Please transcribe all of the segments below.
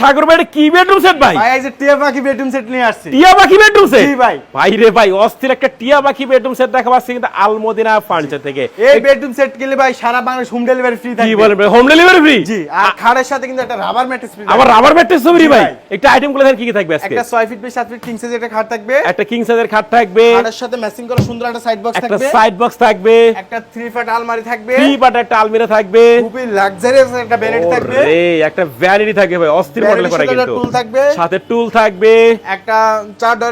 সাগর ভাই কি bedroom set ভাই? ভাই এই যে টিয়া পাখি বেডরুম সেট নিয়ে আসছি। টিয়া পাখি বেডরুম সেট জি ভাই। ভাই রে ভাই অস্থির একটা টিয়া পাখি বেডরুম সেট দেখা পাচ্ছি কিন্তু আলমদিনা ফার্নিচার থেকে। এই বেডরুম সেট কিনলে ভাই সারা বাংলাদেশ হোম ডেলিভারি ফ্রি থাকে কি বলেন ভাই হোম ডেলিভারি ফ্রি জি আর খাটের সাথে কিন্তু একটা রাবার ম্যাট্রেস ফ্রি আবার রাবার ম্যাট্রেস জি ভাই। একটা আইটেমগুলো কি কি থাকবে আজকে? একটা 6 ফিট বাই 7 ফিট কিং সাইজের একটা খাট থাকবে। একটা কিং সাইজের খাট থাকবে। খাটের সাথে ম্যাচিং করা সুন্দর একটা সাইড বক্স থাকবে। একটা সাইড বক্স থাকবে। একটা থ্রি ফাট আলমারি থাকবে। থ্রি পার্ট একটা আলমিরা থাকবে। খুবই লাক্সারিয়াস একটা ভ্যানিটি থাকবে। ওরে একটা ভ্যানিটি থাকবে ভাই অস্থির মডেল করা কিন্তু। সাথে টুল থাকবে। একটা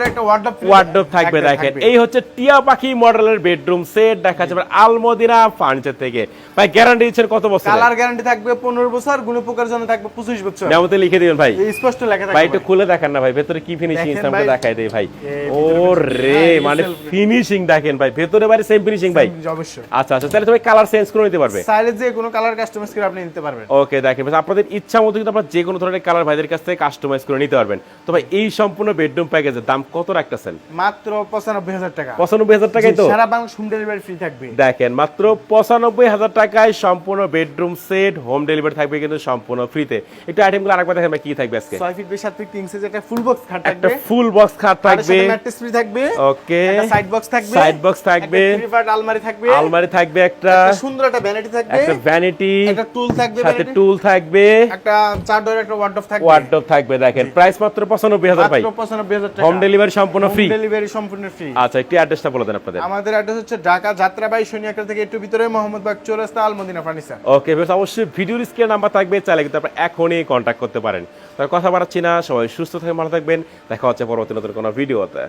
একটা ওয়ার্ডরোব ওয়ার্ডরোব থাকবে দেখেন। এই হচ্ছে টিয়া পাখি মডেলের বেডরুম সেট দেখা যাবে আলমদিনা ফার্নিচার থেকে। ভাই গ্যারান্টি দিচ্ছেন কত বছর কালার গ্যারান্টি থাকবে 15 বছর পোকার জন্য থাকবে 25 বছর। মেমোতে লিখে দিবেন ভাই। স্পষ্ট লেখা ভাই একটু খুলে দেখান না ভাই। ভেতরে কি ফিনিশিং। দেখাই দেই ভাই। ও রে মানে ফিনিশিং দেখেন ভাই। ভেতরে বাইরে সেম ফিনিশিং ভাই। অবশ্যই। আচ্ছা আচ্ছা তাহলে তুমি কালার চেঞ্জ করে নিতে পারবে। যে কোনো কালার কাস্টমাইজ করে আপনি নিতে পারবেন। ওকে দেখেন আপনাদের ইচ্ছা মতো কিন্তু আপনারা যে কোনো ধরনের কালার ভাইদের কাছ থেকে কাস্টমাইজ করে নিতে পারবেন। তো ভাই এই সম্পূর্ণ বেডরুম প্যাকেজের দাম কত রাখতেছেন? মাত্র 95000 টাকা। পঁচানব্বই হাজার টাকায় তো? সারা বাংলা হোম ডেলিভারি ফ্রি থাকবে। দেখেন মাত্র পঁচানব্বই হাজার টাকায় সম্পূর্ণ বেডরুম সেট হোম ডেলিভারি থাকবে কিন্তু সম্পূর্ণ ফ্রিতে একটু আইটেমগুলো আরেকবার দেখেন ভাই কি থাকবে আজকে? 6 feet by 7 feet king size একটা ফুল বক্স খাট একটা থাকবে। ফুল বক্স খাট থাকবে। ম্যাট্রেস ফ্রি থাকবে। ওকে একটা সাইড বক্স থাকবে। সাইড বক্স থাকবে। আলমারি থাকবে। আলমারি থাকবে একটা। সুন্দর একটা ভ্যানিটি থাকবে। একটা ভ্যানিটি একটা টুল থাকবে সাথে টুল থাকবে। একটা চার ডোরের একটা ওয়ার্ডরোব থাকবে। ওয়ার্ডরোব থাকবে দেখেন। প্রাইস মাত্র পঁচানব্বই হাজার ভাই। মাত্র 95000 টাকা। হোম ডেলিভারি সম্পূর্ণ ফ্রি ডেলিভারি সম্পূর্ণ ফ্রি আচ্ছা একটি অ্যাড্রেসটা বলে দেন আপনাদের। আমাদের অ্যাড্রেস হচ্ছে ঢাকা যাত্রাবাড়ি শনিয়াকাল থেকে একটু ভিতরে মোহাম্মদ বাগ চৌরাস্তা আলমদিনা ফার্নিচার ওকে বেশ অবশ্যই ভিডিওর স্ক্রিনে নাম্বার থাকবে চাইলে কিন্তু আপনারা এখনই কন্ট্যাক্ট করতে পারেন। তার কথা বাড়াচ্ছি না সবাই সুস্থ থাকে ভালো থাকবেন। দেখা হচ্ছে পরবর্তী নতুন কোনো ভিডিওতে।